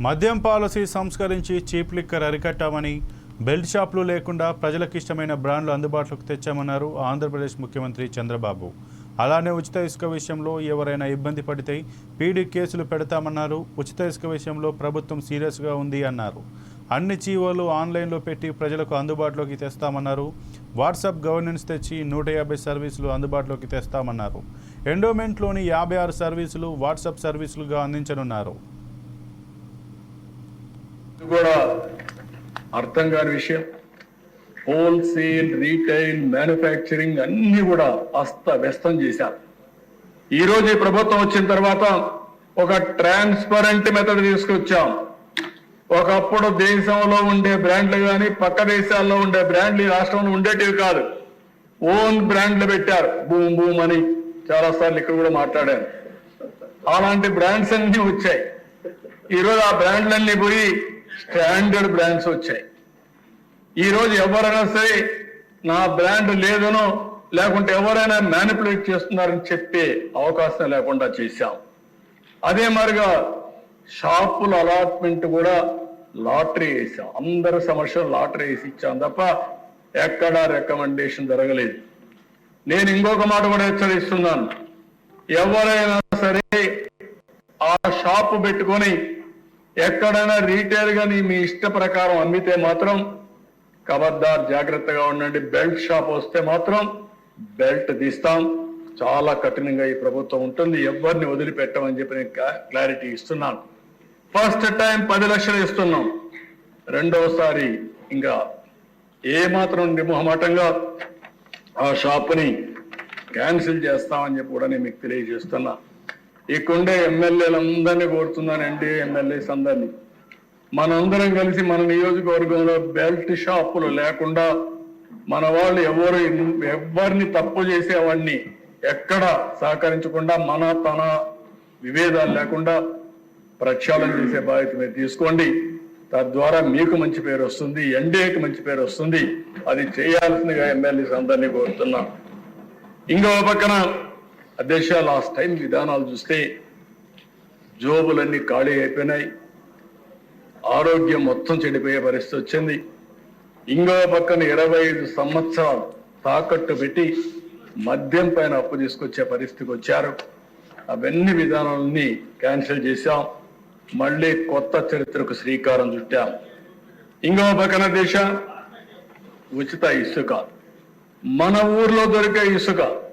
మద్యం పాలసీ సంస్కరించి cheap liquor అరికట్టామని బెల్ట్ షాపులు లేకుండా ప్రజలకు ఇష్టమైన బ్రాండ్లు అందుబాటులోకి తెచ్చామన్నారు ఆంధ్రప్రదేశ్ ముఖ్యమంత్రి చంద్రబాబు. అలానే ఉచిత ఇసుక విషయంలో ఎవరైనా ఇబ్బంది పడితే పీడీ కేసులు పెడతామన్నారు. ఉచిత ఇసుక విషయంలో ప్రభుత్వం సీరియస్గా ఉంది అన్నారు. అన్ని చీవోలు ఆన్లైన్లో పెట్టి ప్రజలకు అందుబాటులోకి తెస్తామన్నారు. వాట్సాప్ గవర్నెన్స్ తెచ్చి నూట యాభై సర్వీసులు అందుబాటులోకి తెస్తామన్నారు. ఎండోమెంట్లోని యాభై ఆరు సర్వీసులు వాట్సాప్ సర్వీసులుగా అందించనున్నారు. కూడా అర్థం కాని విషయం. హోల్సేల్ రీటైల్ మ్యానుఫ్యాక్చరింగ్ అన్ని కూడా అస్త వ్యస్తం చేశారు. ఈ రోజు ఈ ప్రభుత్వం వచ్చిన తర్వాత ఒక ట్రాన్స్పరెంట్ మెథడ్ తీసుకొచ్చాం. ఒకప్పుడు దేశంలో ఉండే బ్రాండ్లు కానీ పక్క దేశాల్లో ఉండే బ్రాండ్లు ఈ రాష్ట్రంలో ఉండేటివి కాదు. ఓన్ బ్రాండ్లు పెట్టారు. బూమ్ బూమ్ అని చాలా సార్లు ఇక్కడ కూడా మాట్లాడాను. అలాంటి బ్రాండ్స్ అన్ని వచ్చాయి. ఈరోజు ఆ బ్రాండ్లన్నీ పోయి స్టాండర్డ్ బ్రాండ్స్ వచ్చాయి. ఈరోజు ఎవరైనా సరే నా బ్రాండ్ లేదనో లేకుంటే ఎవరైనా మ్యానిపులేట్ చేస్తున్నారని చెప్పే అవకాశం లేకుండా చేశాం. అదే మరిగా షాపుల అలాట్మెంట్ కూడా లాటరీ వేసాం. అందరి సమస్యలు లాటరీ వేసి ఇచ్చాం తప్ప ఎక్కడా రికమెండేషన్ జరగలేదు. నేను ఇంకొక మాట కూడా హెచ్చరిస్తున్నాను. ఎవరైనా సరే ఆ షాపు పెట్టుకొని ఎక్కడైనా రీటైల్ గాని మీ ఇష్ట ప్రకారం అమ్మితే మాత్రం కబర్దార్ జాగ్రత్తగా ఉండండి. బెల్ట్ షాప్ వస్తే మాత్రం బెల్ట్ తీస్తాం. చాలా కఠినంగా ఈ ప్రభుత్వం ఉంటుంది. ఎవరిని వదిలిపెట్టమని చెప్పి నేను క్లా- క్లారిటీ ఇస్తున్నాను. ఫస్ట్ టైం పది లక్షలు ఇస్తున్నాం. రెండవసారి ఇంకా ఏ మాత్రం నిర్మోహమాటంగా ఆ షాపుని క్యాన్సిల్ చేస్తామని చెప్పి కూడా నేను మీకు తెలియజేస్తున్నా. ఇక్కడుండే ఎమ్మెల్యేలందరినీ కోరుతున్నాను ఎన్డీఏ ఎమ్మెల్యేస్ అందరినీ. మనందరం కలిసి మన నియోజకవర్గంలో బెల్ట్ షాపులు లేకుండా మన వాళ్ళు ఎవరు ఎవరిని తప్పు చేసేవాడిని ఎక్కడ సహకరించకుండా మన తన విభేదాలు లేకుండా ప్రక్షాళన చేసే బాధ్యత మీరు తీసుకోండి. తద్వారా మీకు మంచి పేరు వస్తుంది ఎన్డీఏకి మంచి పేరు వస్తుంది. అది చేయాల్సిందిగా ఎమ్మెల్యేస్ అందరినీ కోరుతున్నాం ఇంకో పక్కన అధ్యక్ష లాస్ట్ టైం విధానాలు చూస్తే జోబులన్నీ ఖాళీ అయిపోయినాయి. ఆరోగ్యం మొత్తం చెడిపోయే పరిస్థితి వచ్చింది. ఇంకో పక్కన ఇరవై ఐదు సంవత్సరాలు తాకట్టు పెట్టి మద్యం పైన అప్పు తీసుకొచ్చే పరిస్థితికి వచ్చారు. అవన్నీ విధానాలని క్యాన్సిల్ చేశాం. మళ్ళీ కొత్త చరిత్రకు శ్రీకారం చుట్టాం. ఇంకో పక్కన దేశ ఉచిత ఇసుక. మన ఊర్లో దొరికే ఇసుక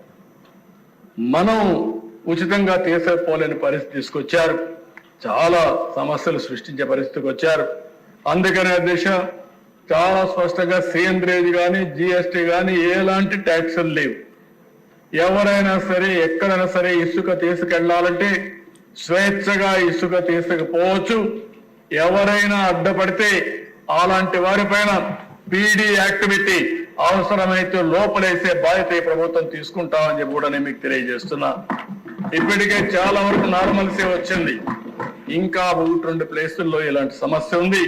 మనం ఉచితంగా తీసుకుపోలేని పరిస్థితి తీసుకొచ్చారు. చాలా సమస్యలు సృష్టించే పరిస్థితికి వచ్చారు. అందుకనే దేశ చాలా స్పష్టంగా సేంద్రేజ్ కానీ జిఎస్టీ కానీ ఎలాంటి ట్యాక్సులు లేవు. ఎవరైనా సరే ఎక్కడైనా సరే ఇసుక తీసుకెళ్ళాలంటే స్వేచ్ఛగా ఇసుక తీసుకుపోవచ్చు. ఎవరైనా అడ్డపడితే అలాంటి వారిపైన పీడీ యాక్టివిటీ అవసరమైతే లోపలేసే బాధ్యత ఈ ప్రభుత్వం తీసుకుంటామని చెప్పి కూడా నేను మీకు తెలియజేస్తున్నా. ఇప్పటికే చాలా వరకు నార్మల్సీ వచ్చింది. ఇంకా ఒకటి రెండు ప్లేసుల్లో ఇలాంటి సమస్య ఉంది.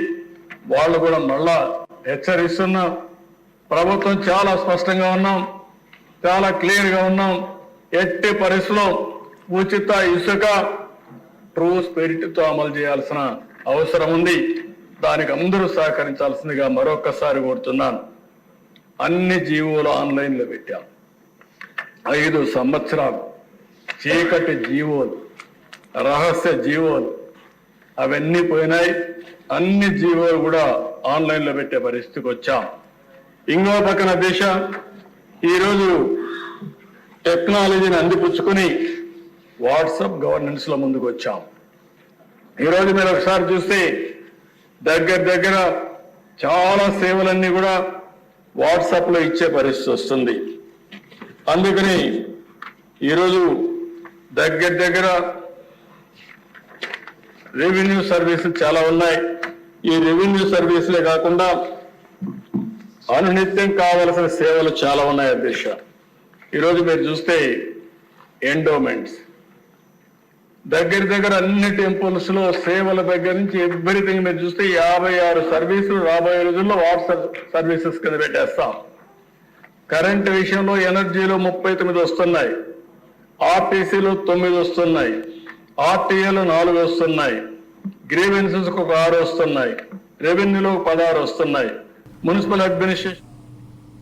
వాళ్ళు కూడా మళ్ళా హెచ్చరిస్తున్నాం. ప్రభుత్వం చాలా స్పష్టంగా ఉన్నాం. చాలా క్లియర్గా ఉన్నాం. ఎట్టి పరిస్థితుల్లో ఉచిత ఇసుక ట్రూ స్పిరిట్తో అమలు చేయాల్సిన అవసరం ఉంది. దానికి అందరూ సహకరించాల్సిందిగా మరొకసారి కోరుతున్నాను. అన్ని జీవోలు ఆన్లైన్లో పెట్టాం. ఐదు సంవత్సరాలు చీకటి జీవోలు రహస్య జీవోలు అవన్నీ పోయినాయి. అన్ని జీవోలు కూడా ఆన్లైన్లో పెట్టే పరిస్థితికి వచ్చాం. ఇంకో పక్కన దేశ ఈరోజు టెక్నాలజీని అందిపుచ్చుకుని వాట్సప్ గవర్నెన్స్లో ముందుకు వచ్చాం. ఈరోజు మీరు ఒకసారి చూస్తే దగ్గర దగ్గర చాలా సేవలన్నీ కూడా వాట్సాప్లో ఇచ్చే పరిస్థితి వస్తుంది. అందుకని ఈరోజు దగ్గర దగ్గర రెవెన్యూ సర్వీసులు చాలా ఉన్నాయి. ఈ రెవెన్యూ సర్వీసులే కాకుండా అనునిత్యం కావలసిన సేవలు చాలా ఉన్నాయి అధ్యక్ష. ఈరోజు మీరు చూస్తే ఎండోమెంట్స్ దగ్గర దగ్గర అన్ని టెంపుల్స్లో సేవల దగ్గర నుంచి ఎవ్రీథింగ్ మీరు చూస్తే యాభై ఆరు సర్వీసులు రాబోయే రోజుల్లో వాట్సాప్ సర్వీసెస్ కింద పెట్టేస్తాం. కరెంట్ విషయంలో ఎనర్జీలో ముప్పై తొమ్మిది వస్తున్నాయి. ఆర్టీసీలో తొమ్మిది వస్తున్నాయి. ఆర్టీఏలో నాలుగు వస్తున్నాయి. గ్రీవెన్సెస్ ఒక ఆరు వస్తున్నాయి. రెవెన్యూలో పదహారు వస్తున్నాయి. Municipal administration